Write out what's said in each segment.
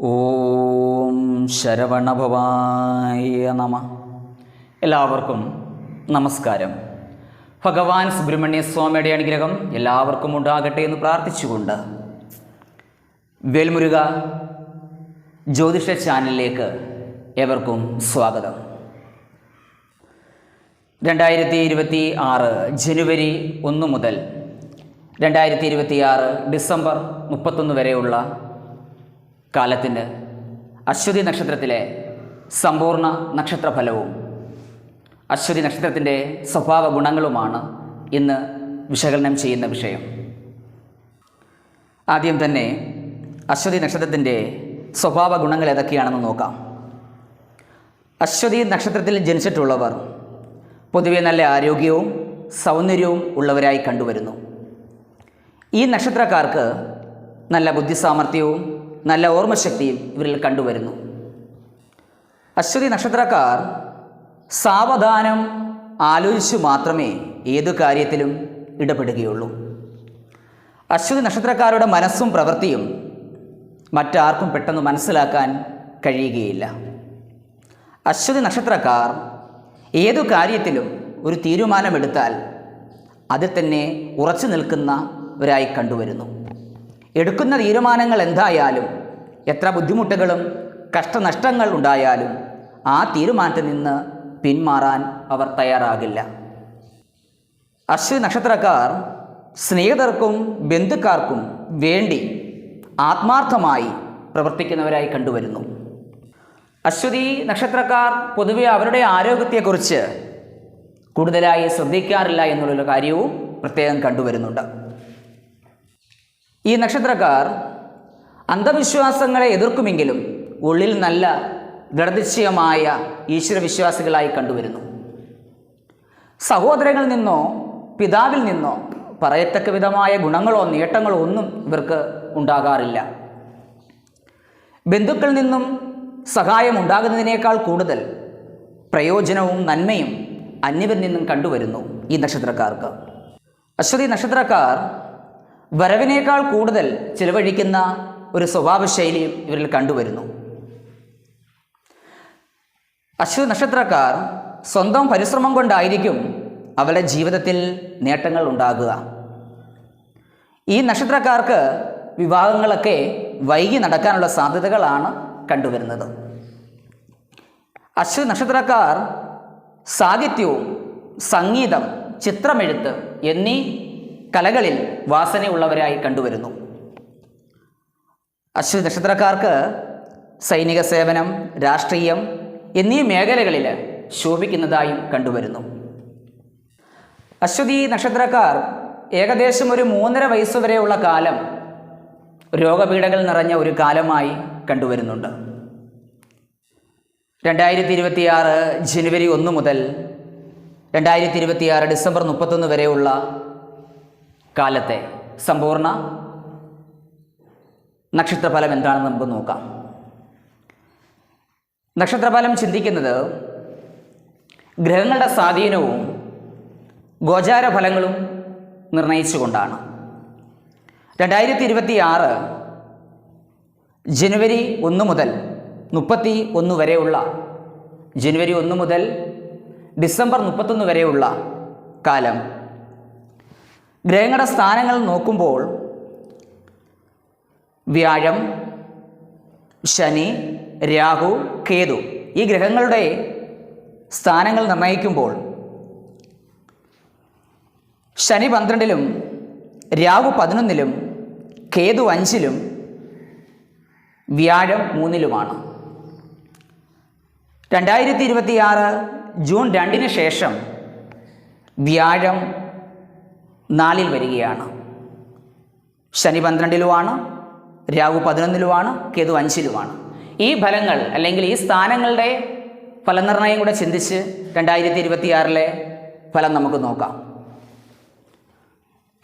ഓം ശരവണഭവായ നമ. എല്ലാവർക്കും നമസ്കാരം. ഭഗവാൻ സുബ്രഹ്മണ്യ സ്വാമിയുടെ അനുഗ്രഹം എല്ലാവർക്കും ഉണ്ടാകട്ടെ എന്ന് പ്രാർത്ഥിച്ചുകൊണ്ട് വേൽമുരുക ജ്യോതിഷ ചാനലിലേക്ക് ഏവർക്കും സ്വാഗതം. രണ്ടായിരത്തി ഇരുപത്തി ആറ് ജനുവരി ഒന്ന് മുതൽ രണ്ടായിരത്തി ഇരുപത്തി ഡിസംബർ മുപ്പത്തൊന്ന് വരെയുള്ള കാലത്തിന് അശ്വതി നക്ഷത്രത്തിലെ സമ്പൂർണ നക്ഷത്രഫലവും അശ്വതി നക്ഷത്രത്തിന്റെ സ്വഭാവ ഗുണങ്ങളുമാണ് ഇന്ന് വിശകലനം ചെയ്യുന്ന വിഷയം. ആദ്യം തന്നെ അശ്വതി നക്ഷത്രത്തിന്റെ സ്വഭാവ ഗുണങ്ങൾ ഏതൊക്കെയാണെന്ന് നോക്കാം. അശ്വതി നക്ഷത്രത്തിൽ ജനിച്ചിട്ടുള്ളവർ പൊതുവെ നല്ല ആരോഗ്യവും സൗന്ദര്യവും ഉള്ളവരായി കണ്ടുവരുന്നു. ഈ നക്ഷത്രക്കാർക്ക് നല്ല ബുദ്ധിസാമർഥ്യവും നല്ല ഓർമ്മശക്തിയും ഇവരിൽ കണ്ടുവരുന്നു. അശ്വതി നക്ഷത്രക്കാർ സാവധാനം ആലോചിച്ചു മാത്രമേ ഏതു കാര്യത്തിലും ഇടപെടുകയുള്ളൂ. അശ്വതി നക്ഷത്രക്കാരുടെ മനസ്സും പ്രവൃത്തിയും മറ്റാർക്കും പെട്ടെന്ന് മനസ്സിലാക്കാൻ കഴിയുകയില്ല. അശ്വതി നക്ഷത്രക്കാർ ഏതു കാര്യത്തിലും ഒരു തീരുമാനമെടുത്താൽ അതിൽ തന്നെ ഉറച്ചു നിൽക്കുന്നവരായി കണ്ടുവരുന്നു. എടുക്കുന്ന തീരുമാനങ്ങൾ എന്തായാലും എത്ര ബുദ്ധിമുട്ടുകളും കഷ്ടനഷ്ടങ്ങൾ ഉണ്ടായാലും ആ തീരുമാനത്തിൽ നിന്ന് പിന്മാറാൻ അവർ തയ്യാറാകില്ല. അശ്വതി നക്ഷത്രക്കാർ സ്നേഹിതർക്കും ബന്ധുക്കാർക്കും വേണ്ടി ആത്മാർത്ഥമായി പ്രവർത്തിക്കുന്നവരായി കണ്ടുവരുന്നു. അശ്വതി നക്ഷത്രക്കാർ പൊതുവെ അവരുടെ ആരോഗ്യത്തെക്കുറിച്ച് കൂടുതലായി ശ്രദ്ധിക്കാറില്ല എന്നുള്ളൊരു കാര്യവും പ്രത്യേകം കണ്ടുവരുന്നുണ്ട്. ഈ നക്ഷത്രക്കാർ അന്ധവിശ്വാസങ്ങളെ എതിർക്കുമെങ്കിലും ഉള്ളിൽ നല്ല ദൃഢനിശ്ചയമായ ഈശ്വരവിശ്വാസികളായി കണ്ടുവരുന്നു. സഹോദരങ്ങളിൽ നിന്നോ പിതാവിൽ നിന്നോ പറയത്തക്ക വിധമായ ഗുണങ്ങളോ നേട്ടങ്ങളോ ഒന്നും ഇവർക്ക് ഉണ്ടാകാറില്ല. ബന്ധുക്കളിൽ നിന്നും സഹായം ഉണ്ടാകുന്നതിനേക്കാൾ കൂടുതൽ പ്രയോജനവും നന്മയും അന്യവരിൽ നിന്നും കണ്ടുവരുന്നു ഈ നക്ഷത്രക്കാർക്ക്. അശ്വതി നക്ഷത്രക്കാർ വരവിനേക്കാൾ കൂടുതൽ ചിലവഴിക്കുന്ന ഒരു സ്വഭാവ സ്വഭാവശൈലിയും ഇവരിൽ കണ്ടുവരുന്നു. അശ്വ നക്ഷത്രക്കാർ സ്വന്തം പരിശ്രമം കൊണ്ടായിരിക്കും അവരുടെ ജീവിതത്തിൽ നേട്ടങ്ങൾ ഉണ്ടാകുക. ഈ നക്ഷത്രക്കാർക്ക് വിവാഹങ്ങളൊക്കെ വൈകി നടക്കാനുള്ള സാധ്യതകളാണ് കണ്ടുവരുന്നത്. അശ്വ നക്ഷത്രക്കാർ സാഹിത്യവും സംഗീതം ചിത്രമെഴുത്ത് എന്നീ കലകളിൽ വാസനയുള്ളവരായി കണ്ടുവരുന്നു. അശ്വതി നക്ഷത്രക്കാർക്ക് സൈനിക സേവനം രാഷ്ട്രീയം എന്നീ മേഖലകളിൽ ശോഭിക്കുന്നതായും കണ്ടുവരുന്നു. അശ്വതി നക്ഷത്രക്കാർ ഏകദേശം ഒരു മൂന്നര വയസ്സുവരെയുള്ള കാലം രോഗപീഠകൾ നിറഞ്ഞ ഒരു കാലമായി കണ്ടുവരുന്നുണ്ട്. രണ്ടായിരത്തി ഇരുപത്തിയാറ് ജനുവരി ഒന്ന് മുതൽ രണ്ടായിരത്തി ഇരുപത്തിയാറ് ഡിസംബർ മുപ്പത്തൊന്ന് വരെയുള്ള കാലത്തെ സമ്പൂർണ നക്ഷത്രഫലം എന്താണെന്ന് നമുക്ക് നോക്കാം. നക്ഷത്രഫലം ചിന്തിക്കുന്നത് ഗ്രഹങ്ങളുടെ സ്വാധീനവും ഗോചാര ഫലങ്ങളും നിർണയിച്ചുകൊണ്ടാണ്. രണ്ടായിരത്തി ഇരുപത്തി ആറ് ജനുവരി ഒന്ന് മുതൽ മുപ്പത്തി ഒന്ന് വരെയുള്ള ജനുവരി ഒന്ന് മുതൽ ഡിസംബർ മുപ്പത്തൊന്ന് വരെയുള്ള കാലം ഗ്രഹങ്ങളുടെ സ്ഥാനങ്ങൾ നോക്കുമ്പോൾ വ്യാഴം ശനി രാഹു കേതു ഈ ഗ്രഹങ്ങളുടെ സ്ഥാനങ്ങൾ നിർണയിക്കുമ്പോൾ ശനി പന്ത്രണ്ടിലും രാഹു പതിനൊന്നിലും കേതു അഞ്ചിലും വ്യാഴം മൂന്നിലുമാണ്. രണ്ടായിരത്തി ഇരുപത്തിയാറ് ജൂൺ രണ്ടിന് ശേഷം വ്യാഴം നാലിൽ വരികയാണ്. ശനി പന്ത്രണ്ടിലുമാണ് രാഹു പതിനൊന്നിലുമാണ് കേതു അഞ്ചിലുമാണ്. ഈ ഫലങ്ങൾ അല്ലെങ്കിൽ ഈ സ്ഥാനങ്ങളുടെ ഫലനിർണയം കൂടെ ചിന്തിച്ച് രണ്ടായിരത്തി ഇരുപത്തിയാറിലെ ഫലം നമുക്ക് നോക്കാം.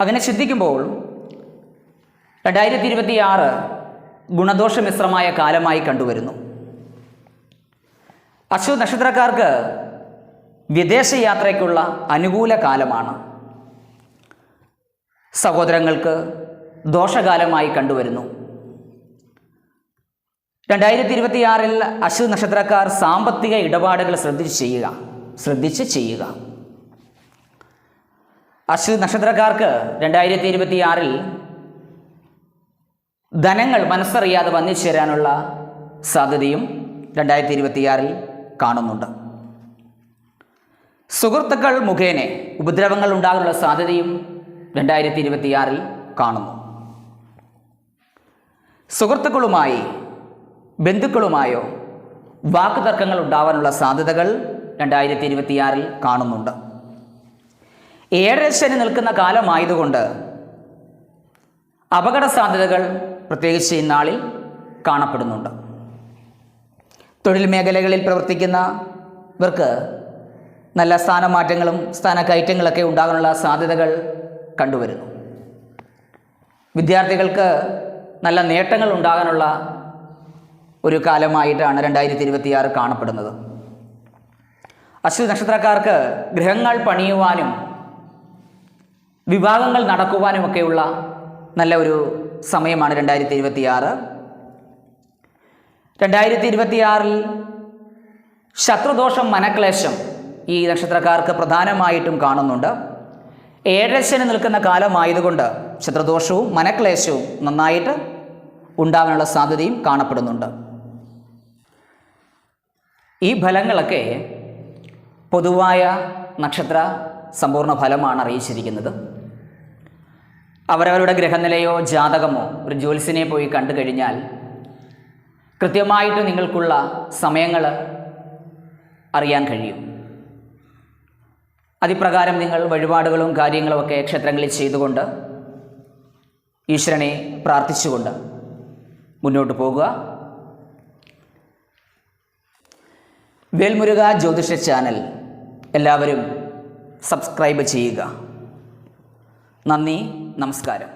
അങ്ങനെ ചിന്തിക്കുമ്പോൾ രണ്ടായിരത്തി ഇരുപത്തിയാറ് ഗുണദോഷ മിശ്രമായ കാലമായി കണ്ടുവരുന്നു. അശ്വ നക്ഷത്രക്കാർക്ക് വിദേശയാത്രയ്ക്കുള്ള അനുകൂല കാലമാണ്. സഹോദരങ്ങൾക്ക് ദോഷകാലമായി കണ്ടുവരുന്നു. രണ്ടായിരത്തി ഇരുപത്തിയാറിൽ അശ്വ നക്ഷത്രക്കാർ സാമ്പത്തിക ഇടപാടുകൾ ശ്രദ്ധിച്ച് ചെയ്യുക. ശ്രദ്ധിച്ച് ചെയ്യുക. അശ്വ നക്ഷത്രക്കാർക്ക് രണ്ടായിരത്തി ഇരുപത്തിയാറിൽ ധനങ്ങൾ മനസ്സറിയാതെ വന്നു ചേരാനുള്ള സാധ്യതയും രണ്ടായിരത്തി ഇരുപത്തിയാറിൽ കാണുന്നുണ്ട്. സുഹൃത്തുക്കൾ മുഖേന ഉപദ്രവങ്ങൾ ഉണ്ടാകാനുള്ള സാധ്യതയും രണ്ടായിരത്തി ഇരുപത്തിയാറിൽ കാണുന്നു. സുഹൃത്തുക്കളുമായി ബന്ധുക്കളുമായോ വാക്കുതർക്കങ്ങൾ ഉണ്ടാവാനുള്ള സാധ്യതകൾ രണ്ടായിരത്തി ഇരുപത്തിയാറിൽ കാണുന്നുണ്ട്. ഏഴര ശനി നിൽക്കുന്ന കാലമായതുകൊണ്ട് അപകട സാധ്യതകൾ പ്രത്യേകിച്ച് ഇന്നാളിൽ കാണപ്പെടുന്നുണ്ട്. തൊഴിൽ മേഖലകളിൽ പ്രവർത്തിക്കുന്നവർക്ക് നല്ല സ്ഥാനമാറ്റങ്ങളും സ്ഥാനക്കയറ്റങ്ങളൊക്കെ ഉണ്ടാകാനുള്ള സാധ്യതകൾ കണ്ടുവരുന്നു. വിദ്യാർത്ഥികൾക്ക് നല്ല നേട്ടങ്ങൾ ഉണ്ടാകാനുള്ള ഒരു കാലമായിട്ടാണ് രണ്ടായിരത്തി ഇരുപത്തിയാറ് കാണപ്പെടുന്നത്. അശ്വതി നക്ഷത്രക്കാർക്ക് ഗ്രഹങ്ങൾ പണിയുവാനും വിഭാഗങ്ങൾ നടക്കുവാനുമൊക്കെയുള്ള നല്ല ഒരു സമയമാണ് രണ്ടായിരത്തി ഇരുപത്തിയാറ് രണ്ടായിരത്തി ഇരുപത്തിയാറിൽ ശത്രുദോഷം മനക്ലേശം ഈ നക്ഷത്രക്കാർക്ക് പ്രധാനമായിട്ടും കാണുന്നുണ്ട്. ഏഴശന് നിൽക്കുന്ന കാലമായതുകൊണ്ട് ശത്രുദോഷവും മനക്ലേശവും നന്നായിട്ട് ഉണ്ടാകാനുള്ള സാധ്യതയും കാണപ്പെടുന്നുണ്ട്. ഈ ഫലങ്ങളൊക്കെ പൊതുവായ നക്ഷത്ര സമ്പൂർണ ഫലമാണ് അറിയിച്ചിരിക്കുന്നത്. അവരവരുടെ ഗ്രഹനിലയോ ജാതകമോ ഒരു ജ്യോത്സ്യനെ പോയി കണ്ടു കഴിഞ്ഞാൽ കൃത്യമായിട്ട് നിങ്ങൾക്കുള്ള സമയങ്ങൾ അറിയാൻ കഴിയും. അതിപ്രകാരം നിങ്ങൾ വഴിപാടുകളും കാര്യങ്ങളുമൊക്കെ ക്ഷേത്രങ്ങളിൽ ചെയ്തുകൊണ്ട് ഈശ്വരനെ പ്രാർത്ഥിച്ചുകൊണ്ട് മുന്നോട്ട് പോകുക. വേൽമുരുക ജ്യോതിഷ ചാനൽ എല്ലാവരും സബ്സ്ക്രൈബ് ചെയ്യുക. നന്ദി നമസ്കാരം.